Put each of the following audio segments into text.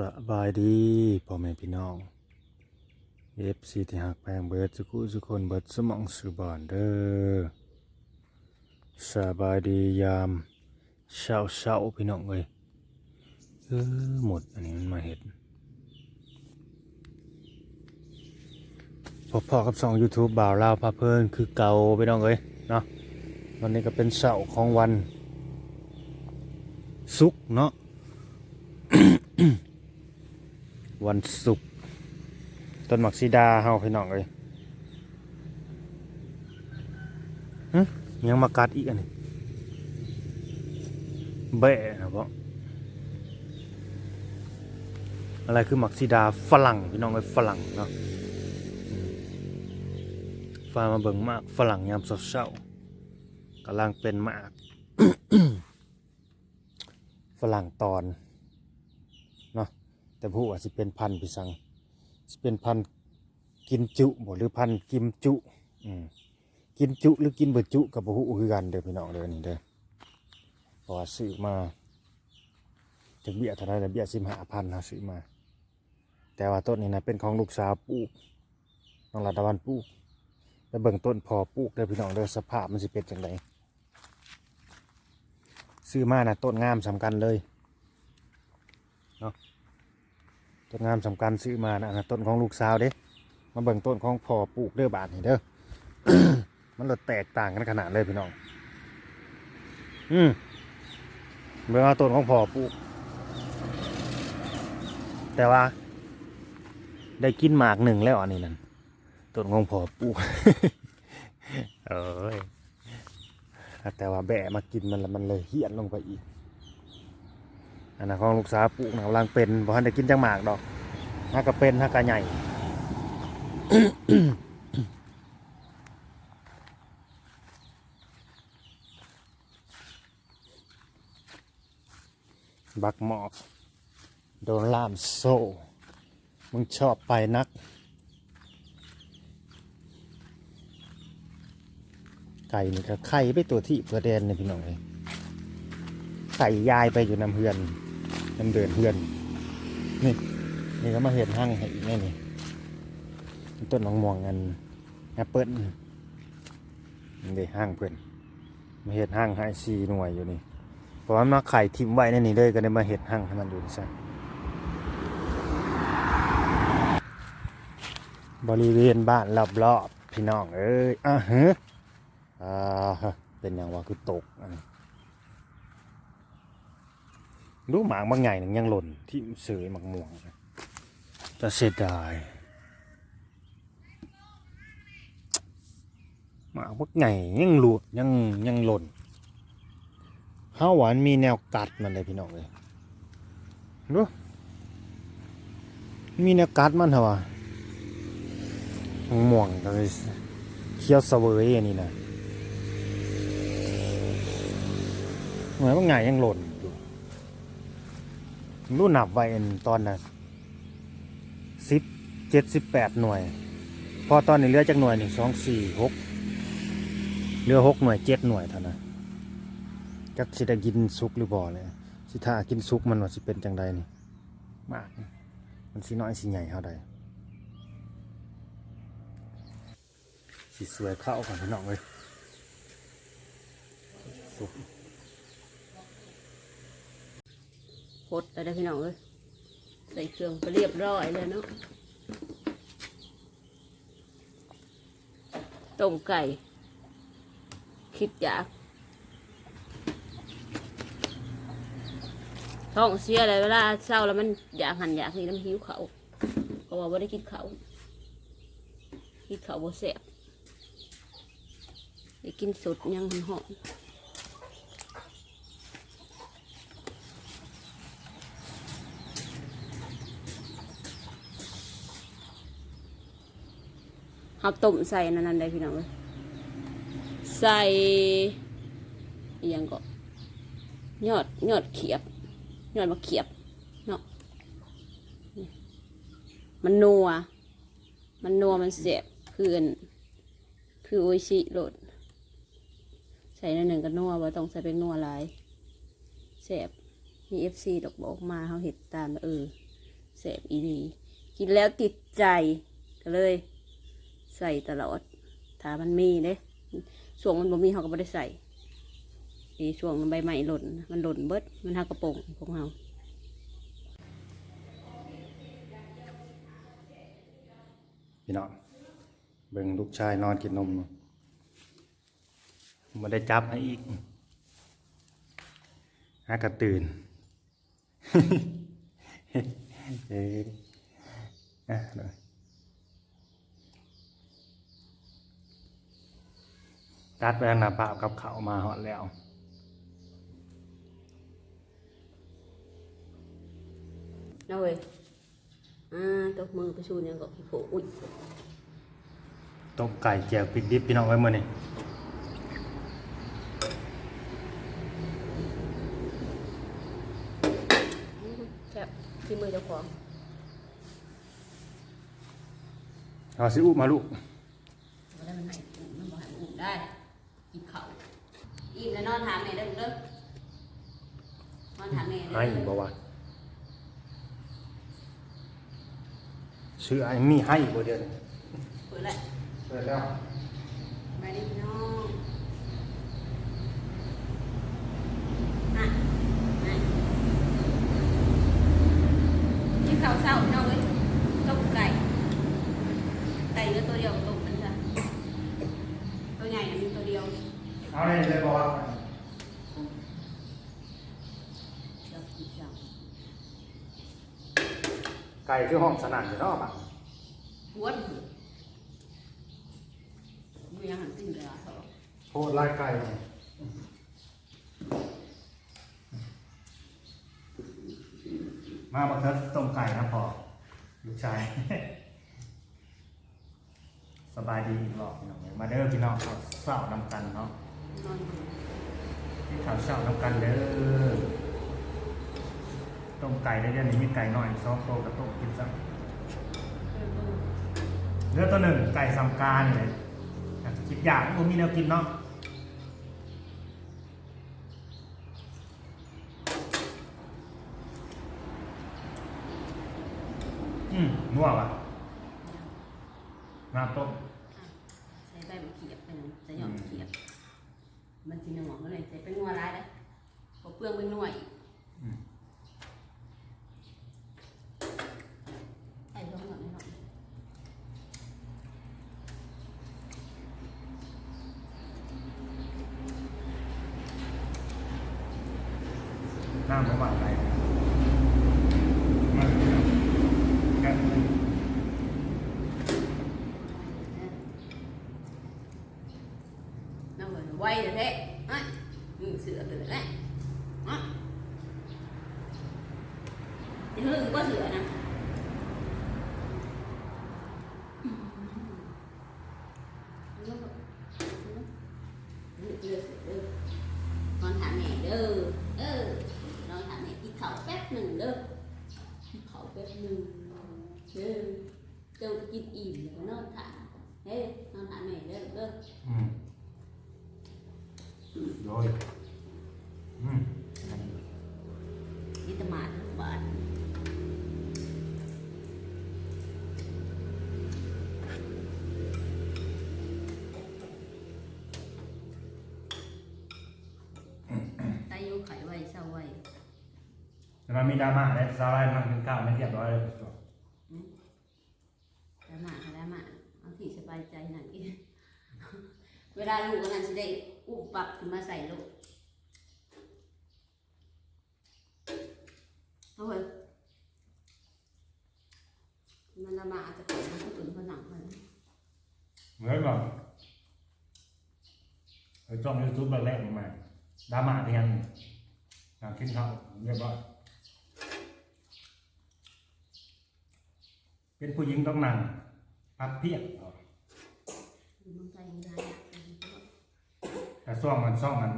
สบายดีพ่อแม่พี่น้องเอฟซีที่หักแพงเบิดสุกุสุคนเบิดสมองสุบานเด้อสบายดียามเช้าเช้าพี่น้องเอ้ยเออหมดอันนี้มันมาเห็ดพอพอๆกับสอง YouTube บ่าวลาวพาเพลินคือเก่าพี่น้องเอ้ยเนาะวันนี้ก็เป็นเสาร์ของวันศุกเนาะ วันศุกร์ต้นหมักซีดาเฮาพี่น้องเอ้ยยังมากัดอีกอันนี้แบะนะพาะอะไรคือหมักซีดาฝรั่งพี่น้องเอ้ยฝรั่งเนาะฟามาเบิ่งมากฝรั่งยามเช้ากำลังเป็นมากฝรั่งตอน แต่ผู้อาจจะเป็นพันธุ์พี่สังสิเป็นพันธุ์กินจุบ่หรือพันธุ์กิมจุอืมกินจุหรือกินบ่จุกับบ่ฮู้คือกันเด้อพี่น้องเด้อนี่เด้อเพราะว่าซื้อมาจากเบี้ยเท่าไรแต่เบี้ยสิบห้าพันนะซื้อมา แต่ว่าต้นนี้นะเป็นของลูกสาวปลูกน้องรัตวันปลูกแล้วเบิ่งต้นพอปลูกเด้อพี่น้องเด้อสภาพมันสิเป็นจังไดซื้อมานะต้นงามสำคัญเลยเนาะ ต้นงามสำคัญซื้อมานะนะต้นของลูกสาวเด้มาเบิ่งต้นของพ่อปลูกเด้อบาทนี่เด้อมันรแตกต่างกันขนาดเลยพี่น้อง อืมเบิ่งเอาต้นของพ่อปลูก แต่ว่า ได้กินหมากหนึ่งแล้วอันนี้นั่นต้นของพ่อปลูกเอ้ยแต่ว่าแบะมากินมันแล้วมันเลยเหี่ยนลงไปอีก อันนั้นของลูกสาวปลูกนะกำลังเป็นบ่ทันได้กินจังหมากดอกถ้าก็เป็นถ้าก็ใหญ่บักหมอกโดนล่ามโซ่ มึงชอบไปนัก ไก่นี่ก็ไข่ไปตัวที่เพื่อแดนเนี่ยพี่น้องเลยไข่ยายไปอยู่น้ำเฮือน น้ำเดินเฮือน นี่ นี่ก็มาเห็นห้างให้อีกแน่นี่ต้นมะม่วงกันแอปเปิ้ลนี่เด้ห้างเพื่อนมาเห็ดห้างให้ซีหน่วยอยู่นี่เพราะว่ามาไข่ทิมไว้ในนี่เลยก็ได้มาเห็ดห้างให้มันอยู่นี่ซะบริเวณบ้านรอบๆพี่น้องเอ้ยอะฮะอ่าเป็นอย่างว่าคือตกอันนี้ ดูหมากบางใหญ่หนึ่งยังหล่นที่เสยหมักม่วงนะแต่เสียดายหมากบางใหญ่ยังหลุดยังยังหล่นข้าวหวานมีแนวกัดมันเลยพี่น้องเลยดูมีแนวกัดมันเหรอวะม่วงเลยเคี้ยวเสวยอันนี้นะเหมือนว่าไงยังหล่น อยู่รู้นับไว้อันตอนน่ะสิบเจ็ดสิบแปดหน่วย พอตอนนี้เหลือจากหน่วยหนึ่งสองสี่หกเหลือหกหน่วยเจ็ดหน่วยเท่านั้นจักสิได้กินซุกหรือบ่เลยสิถ้ากินซุกมันว่าสิเป็นจังใดนี่มาก มันสิน้อยสิใหญ่เท่าใดสิสวยเข้ากันพี่น้องเลยซุก พดอะไรพี่น้องเอ้ยใส่เครื่องไปเรียบร้อยเลยเนาะต้มไก่ คิดอยากท้องเสียอะไรเวลาเศร้าแล้วมันอยากหันอยากนี่น้ำหิวเขาเพราะว่าได้กินเขากินเขาบ่แซ่บได้กินสดยังหอม เอาต้มใส่นั่นนั่นได้พี่น้องเอ้ยใส่อหยังก็ยอดยอดเขียบยอดมะเขียบเนาะมันนัว มันนัวมันเสียบคืออันคือโอชิโรดใส่ในหนึ่งก็นัวว่าต้องใส่เป็นนัวหลายเสียบมีเอฟซีดอกบอกมาเขาเห็ดตามเออแสบอีดีกินแล้วติดใจก็เลย ใส่ตลอดถ้ามันมีเด้ส่วงมันบ่มีเขาก็บ่ได้ใส่อีส่วงมันใบไม้หล่น มันหล่นเบิด มันหักกระโปรงของเราพี่น้องเบิ่งลูกชายนอนกินนมมาได้จับให้อีกหากระตื่นเอ้ยอะเดี๋ยว ตัดไปหน้าปาบกับเขาวมาหอดแล้วเอาเว้ยอ่าตกมือไปชูเนี่ยก็พี่โผอุ้ยต้มไก่แจวพริกดิบพี่น้องไว้เมื่อนี้แซ่บที่มือเจ้าของเอาซิอุมาลูก บ่ได้มันให้มันบ่ให้อุ่นได้กินข้าวอิ่มแล้วนอนถามแม่เด้อลูกเด้ อนอนถามแม่เด้อให้บ่วะชื่อไอ้มีให้บ่เดียวนี้เปิดแล้วเปิดแล้วไปดิพี่น้องอะอะกินข้าวเช้าพี่น้องเอ้ยต้มไก่ไก่เหลือตัวเดียวต้มมันจ้ะตัวใหญ่น่ะมีตัวเดียวเอาเลยเลยบ่วะ เดี๋ยวกินข้าว ไก่คือห้องสนั่นอยู่เนาะบัดหัวมันคือมีอาหารกินเลยอะเถอะโคตรลายไก่มาบักเทิดต้มไก่นะพอลูกชาย สบายดีอีกรอบพี่น้องเอ้ยมาเด้อพี่น้องข้าวเช้านำกันเนาะนอนอยู่ ที่ข้าวเช้านำกันเด้อต้ มไก่ได้เดี๋ยวนี้มีไก่หน่อยซอฟโตกับต้มกินซะเออเออเลือตัวหนึ่งไก่ซัมกานี่เลยอากจะคิดอยากผมมีแนวกินเนาะอืมนัวป่ะน้ำต้มใส่ใบมะเขียบไปหนึ่งใส่หยอดมะเขียบมันกินหมองก็เลยใส่เป็นนัวร้ายเลยพอเปลืองเป็นนัวอีกอืม ใส่ลงหมดเลยเนาะ น้ำประมาณไหนมาแกะ น้ำเหมือนไว้เลยเท่อะอืมเสือเสือแหละอะเดี๋ย ก็เหลือนะ มันมีดราม่าและซาร่านั่งกินข้าวไม่เรียบร้อยเลยแล้วมาแล้วมาเอาที่สบายใจหน่อยกินเวลาลูกก็นั่นสิได้อุ้มปับขึ้นมาใส่ลูกเอาเว้ยมันละมาอาจจะเป็นมันก็ตุนผนังมันเหมือนแบบไอ้จ้องยูทูบแรกๆมาดราม่าที่ยังอยากกินข้าวเรียบร้อย เป็นผู้หญิงต้องนั่งพับเพียบมันใจไม่ได้แต่ซ่องมันซ่องมัน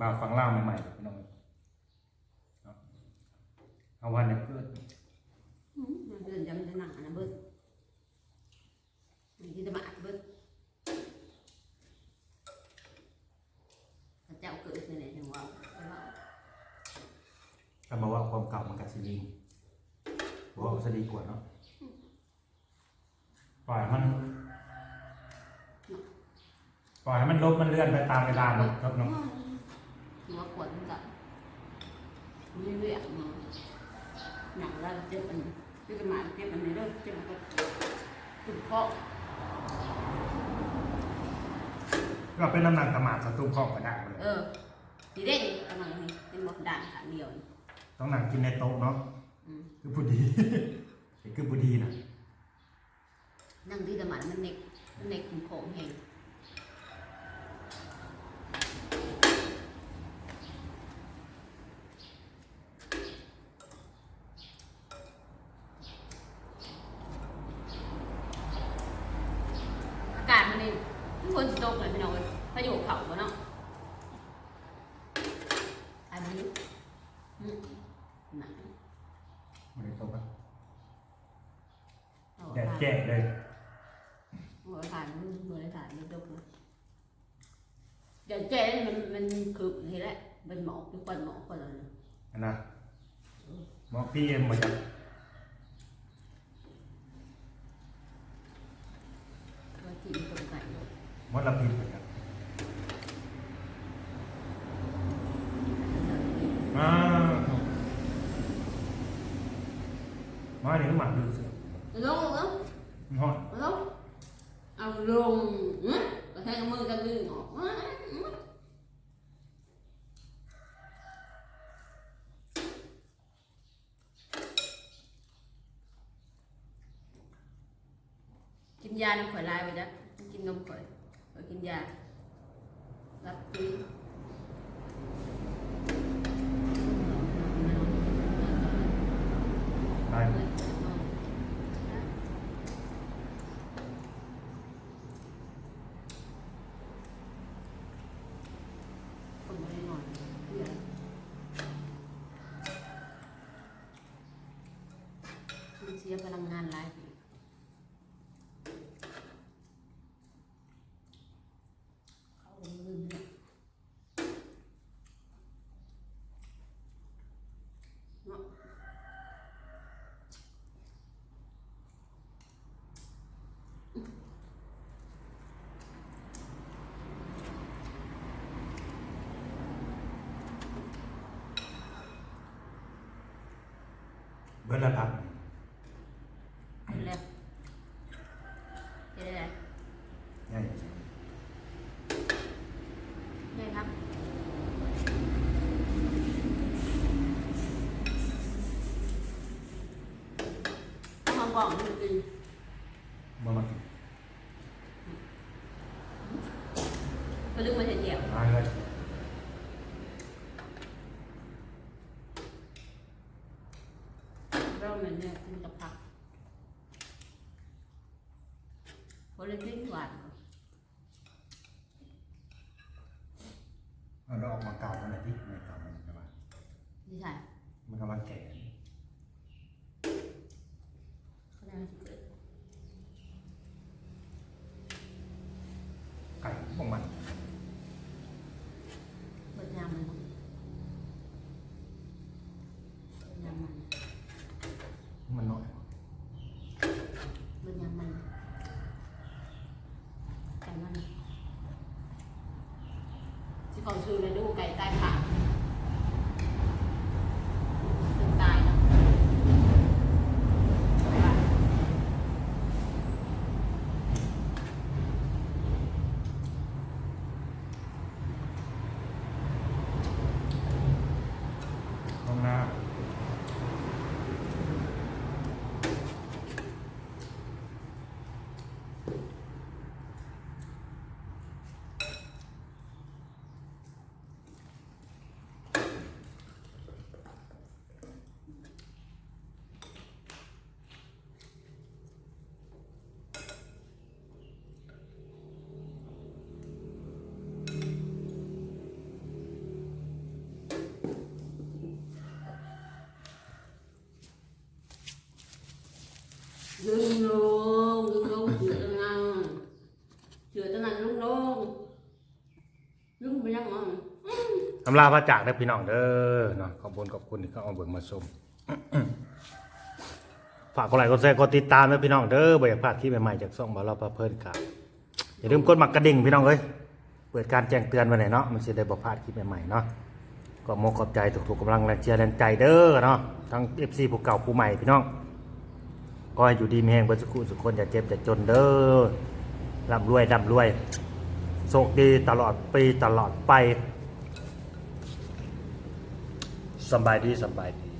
บ่าวฟังเล่าวใหม่ๆพี่น้องครับเอาวันเด็กเกิดอืมมันเดินจำจะหนังอันนะเบิดมันที่จะมาอัดเบิดพระเจ้าเกิดในไหนจังหวะไปว่าก็มาว่าความเก่ามันกับซีรีส์ อบอกว่าจะดีกว่าเนาะปล่อยมัน ปล่อยให้มันลบมันเลื่อนไปตามเวลาเนาะครับเนาะหัวขวดมันก็มีเรื่องเนาะหนังแล้วเจ็บมันเจ็บมาเจ็บมันในเรื่องเจ็บมันก็ตุ่มคอก็เป็นน้ำหนักตะหมาดสตุ้มข้องกระด้างไปเลยเออทีเด็กกำลังนี่เป็นบอกด่านขาเดียวนี่ต้องนั่งกินในโต๊ะเนาะอืม คือผู้ดีคือผู้ดีนะนั่งที่ตะมันมันเน็กมันเน็กขุมโขงเห็นอากาศมันนี่ทุกคนสิตกเลยพี่น้องเอ้ยพายุเขาบ่เนาะอันนี้อืมหนัก ไม่ได้โต๊ะ เอาแดดผ่านแจ้เลยหัวผ่านมือมือผ่านมือตกเลยแดดแจ้นี่มันมันคือนี่แหละเป็นหมอกเป็นควันหมอกควันอะไรอันนะหมอพี่เอ็มมาจากตัวที่มีคนไก่ด้วยมลพิษมาจากอ้าวมาเดี๋ยวหมักดูเสือลงลง มันฮอดลงเอาลงเนาะก็ใช้มือกันดึงออกกินยาน้ำข่อยลายไปจ้ะกินนมข่อยข่อยกินยารับตี ตาย คนไม่ได้นอนเพื่อมันเสี ยพลังงานหลายปีเขาลืมเนี่ยเนาะ เบิร์ดละพัน เห็นแล้วเห็นแล้ว ง่าย ได้ครับห้อง บอกจริงเมื่อมากิน ๆก็ลึกมาเฉียว ตายเลย เราเหมือนเนี่ยกินกับผักพอเล็กๆหวาน เอาเราออกมาเก่ามันหน่อยดิไม่เก่ามันกำลัง นี่ใช่ มันกำลังแก่ ก็ได้ที่เกิด ไก่พวกมัน เปิดยามมันเปิดยามมัน มันน้อย เปิดยามมันไก่มัน ที่เขาซื้อเลยดูไก่ใต้ขาถึงตายเนาะ ตรงหน้า ดึงลงดึงลงเสือตะนังเสือตะนังลุงลงลุงไปยังมั้ง อำลาพระจากได้พี่น้องเด้อเนาะขอบคุณขอบคุณที่เข้าเอาเบิ่งมาชมฝากกดไลค์กดแชร์กดติดตามด้วยพี่น้องเด้อบ่อยากพลาดคลิปใหม่ๆจากช่องบ่าวเราพาเพลินครับอย่าลืมกดหมักกระดิ่งพี่น้องเอ้ยเปิดการแจ้งเตือนไว้หน่อยเนาะมันจะได้บ่พลาดคลิปใหม่ๆเนาะก็มขอบใจทุกๆกำลังแรงเชียร์แรงใจเด้อเนาะทั้ง FC ผู้เก่าผู้ใหม่พี่น้องก็อยู่ดีมีแห่งเบิดสุขุสุขคนอย่าเจ็บอย่าจนเด้อร่ำรวยร่ำรวยโชคดีตลอดปีตลอดไป สบายดีสบายดี